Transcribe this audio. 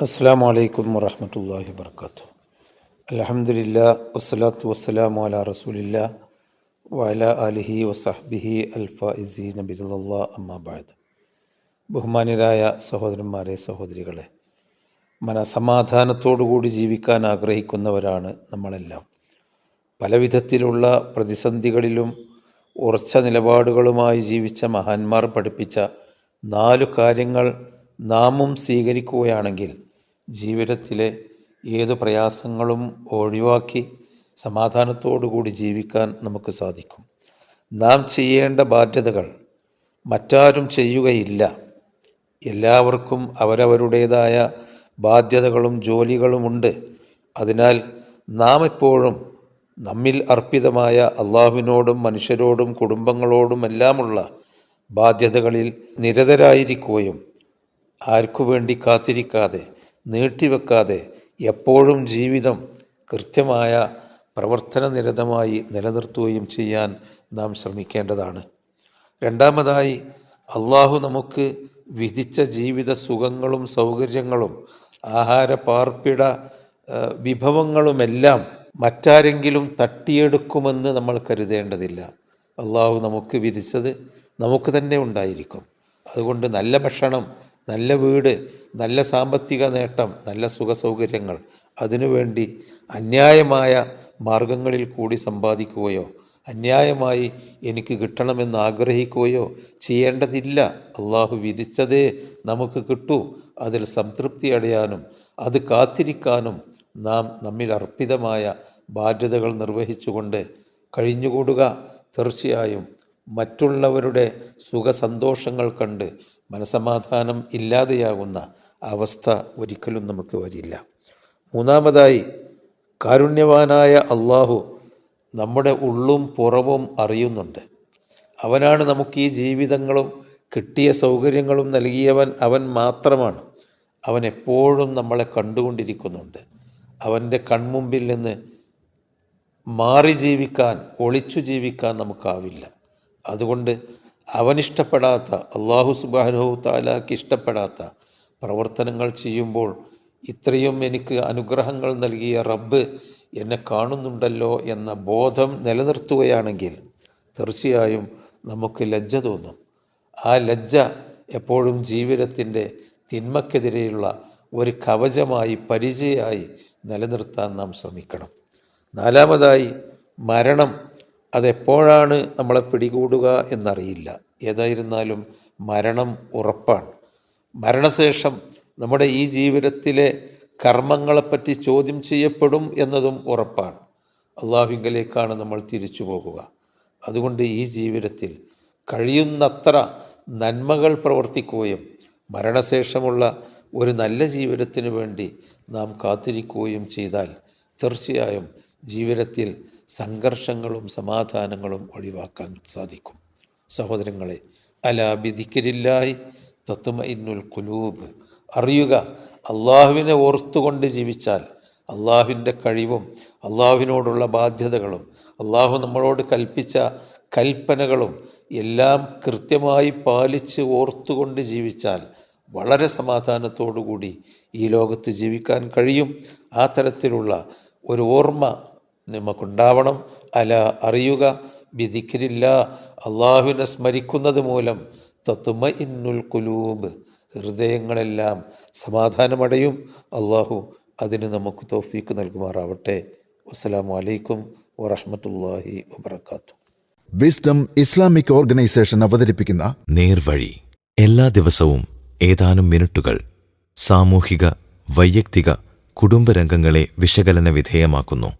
അസ്സാം വലൈക്കും വറഹമത്തല്ലാഹി വർക്കാത്തു അലഹമുല്ല വസ്സലാത്തു വസ്സലാമു അല റസൂലില്ല വല അലിഹി വസഹ്ബിഹി അൽഫാഇസി നബിലുള്ള അമ്മാബാദ് ബഹുമാനരായ സഹോദരന്മാരെ സഹോദരികളെ മനസമാധാനത്തോടുകൂടി ജീവിക്കാൻ ആഗ്രഹിക്കുന്നവരാണ് നമ്മളെല്ലാം. പലവിധത്തിലുള്ള പ്രതിസന്ധികളിലും ഉറച്ച നിലപാടുകളുമായി ജീവിച്ച മഹാന്മാർ പഠിപ്പിച്ച നാലു കാര്യങ്ങൾ നാമും സ്വീകരിക്കുകയാണെങ്കിൽ ജീവിതത്തിലെ ഏതു പ്രയാസങ്ങളും ഒഴിവാക്കി സമാധാനത്തോടുകൂടി ജീവിക്കാൻ നമുക്ക് സാധിക്കും. നാം ചെയ്യേണ്ട ബാധ്യതകൾ മറ്റാരും ചെയ്യുകയില്ല. എല്ലാവർക്കും അവരവരുടേതായ ബാധ്യതകളും ജോലികളുമുണ്ട് അതിനാൽ നാം എപ്പോഴും നമ്മിൽ അർപ്പിതമായ അള്ളാഹുവിനോടും മനുഷ്യരോടും കുടുംബങ്ങളോടും എല്ലാമുള്ള ബാധ്യതകളിൽ നിരതരായിരിക്കുകയും ആർക്കു വേണ്ടി കാത്തിരിക്കാതെ നീട്ടിവെക്കാതെ എപ്പോഴും ജീവിതം കൃത്യമായ പ്രവർത്തന നിരതമായി നിലനിർത്തുകയും ചെയ്യാൻ നാം ശ്രമിക്കേണ്ടതാണ്. രണ്ടാമതായി അള്ളാഹു നമുക്ക് വിധിച്ച ജീവിത സുഖങ്ങളും സൗകര്യങ്ങളും ആഹാര പാർപ്പിട വിഭവങ്ങളുമെല്ലാം മറ്റാരെങ്കിലും തട്ടിയെടുക്കുമെന്ന് നമ്മൾ കരുതേണ്ടതില്ല. അള്ളാഹു നമുക്ക് വിധിച്ചത് നമുക്ക് തന്നെ ഉണ്ടായിരിക്കും. അതുകൊണ്ട് നല്ല ഭക്ഷണം നല്ല വീട് നല്ല സാമ്പത്തിക നേട്ടം നല്ല സുഖ സൗകര്യങ്ങൾ അതിനുവേണ്ടി അന്യായമായ മാർഗങ്ങളിൽ കൂടി സമ്പാദിക്കുകയോ അന്യായമായി എനിക്ക് കിട്ടണമെന്ന് ആഗ്രഹിക്കുകയോ ചെയ്യേണ്ടതില്ല. അള്ളാഹു വിധിച്ചതേ നമുക്ക് കിട്ടൂ. അതിൽ സംതൃപ്തി അടയാനും അത് കാത്തിരിക്കാനും നാം നമ്മിൽ അർപ്പിതമായ ബാധ്യതകൾ നിർവഹിച്ചുകൊണ്ട് കഴിഞ്ഞുകൂടുക. തീർച്ചയായും മറ്റുള്ളവരുടെ സുഖസന്തോഷങ്ങൾ കണ്ട് മനസമാധാനം ഇല്ലാതെയാകുന്ന അവസ്ഥ ഒരിക്കലും നമുക്ക് വരില്ല. മൂന്നാമതായി കാരുണ്യവാനായ അള്ളാഹു നമ്മുടെ ഉള്ളും പുറവും അറിയുന്നുണ്ട്. അവനാണ് നമുക്ക് ഈ ജീവിതങ്ങളും കിട്ടിയ സൗകര്യങ്ങളും നൽകിയവൻ അവൻ മാത്രമാണ്. അവൻ എപ്പോഴും നമ്മളെ കണ്ടുകൊണ്ടിരിക്കുന്നുണ്ട്. അവന്റെ കൺമുമ്പിൽ നിന്ന് മാറി ജീവിക്കാൻ ഒളിച്ചു ജീവിക്കാൻ നമുക്കാവില്ല. അതുകൊണ്ട് അവനിഷ്ടപ്പെടാത്ത അള്ളാഹു സുബാനുഹു താലാക്ക് ഇഷ്ടപ്പെടാത്ത പ്രവർത്തനങ്ങൾ ചെയ്യുമ്പോൾ ഇത്രയും എനിക്ക് അനുഗ്രഹങ്ങൾ നൽകിയ റബ്ബ് എന്നെ കാണുന്നുണ്ടല്ലോ എന്ന ബോധം നിലനിർത്തുകയാണെങ്കിൽ തീർച്ചയായും നമുക്ക് ലജ്ജ തോന്നും. ആ ലജ്ജ എപ്പോഴും ജീവിതത്തിന്റെ തിന്മക്കെതിരെയുള്ള ഒരു കവചമായി പരിചയമായി നിലനിർത്താൻ നാം ശ്രമിക്കണം. നാലാമതായി മരണം അതെപ്പോഴാണ് നമ്മളെ പിടികൂടുക എന്നറിയില്ല. ഏതായിരുന്നാലും മരണം ഉറപ്പാണ്. മരണശേഷം നമ്മുടെ ഈ ജീവിതത്തിലെ കർമ്മങ്ങളെപ്പറ്റി ചോദ്യം ചെയ്യപ്പെടും എന്നതും ഉറപ്പാണ്. അള്ളാഹുങ്കലേക്കാണ് നമ്മൾ തിരിച്ചു പോകുക. അതുകൊണ്ട് ഈ ജീവിതത്തിൽ കഴിയുന്നത്ര നന്മകൾ പ്രവർത്തിക്കുകയും മരണശേഷമുള്ള ഒരു നല്ല ജീവിതത്തിന് വേണ്ടി നാം കാത്തിരിക്കുകയും ചെയ്താൽ തീർച്ചയായും ജീവിതത്തിൽ സംഘർഷങ്ങളും സമാധാനങ്ങളും ഒഴിവാക്കാൻ സാധിക്കും. സഹോദരങ്ങളെ അലാബിദിക്കരില്ലായി തത്വമ ഇന്നുൽ കുലൂബ് അറിയുക അള്ളാഹുവിനെ ഓർത്തുകൊണ്ട് ജീവിച്ചാൽ അള്ളാഹുവിന്റെ കഴിവും അള്ളാഹുവിനോടുള്ള ബാധ്യതകളും അള്ളാഹു നമ്മളോട് കൽപ്പിച്ച കൽപ്പനകളും എല്ലാം കൃത്യമായി പാലിച്ച് ഓർത്തുകൊണ്ട് ജീവിച്ചാൽ വളരെ സമാധാനത്തോടുകൂടി ഈ ലോകത്ത് ജീവിക്കാൻ കഴിയും. ആ തരത്തിലുള്ള ഒരു ഓർമ്മ നമുക്കുണ്ടാവണം. അല അറിയുക വിധിക്കരില്ല. അള്ളാഹുവിനെ സ്മരിക്കുന്നത് മൂലം തത്തുമ ഇന്നുൽ കുലൂബ് ഹൃദയങ്ങളെല്ലാം സമാധാനമടയും. അള്ളാഹു അതിന് നമുക്ക് തോഫീക്ക് നൽകുമാറാവട്ടെ. അസ്സാം വലൈക്കും വറഹമത്തല്ലാഹി വബർക്കാത്തു വിസ്ഡം ഇസ്ലാമിക് ഓർഗനൈസേഷൻ അവതരിപ്പിക്കുന്ന നേർവഴി. എല്ലാ ദിവസവും ഏതാനും മിനിറ്റുകൾ സാമൂഹിക വൈയക്തിക കുടുംബരംഗങ്ങളെ വിശകലന വിധേയമാക്കുന്നു.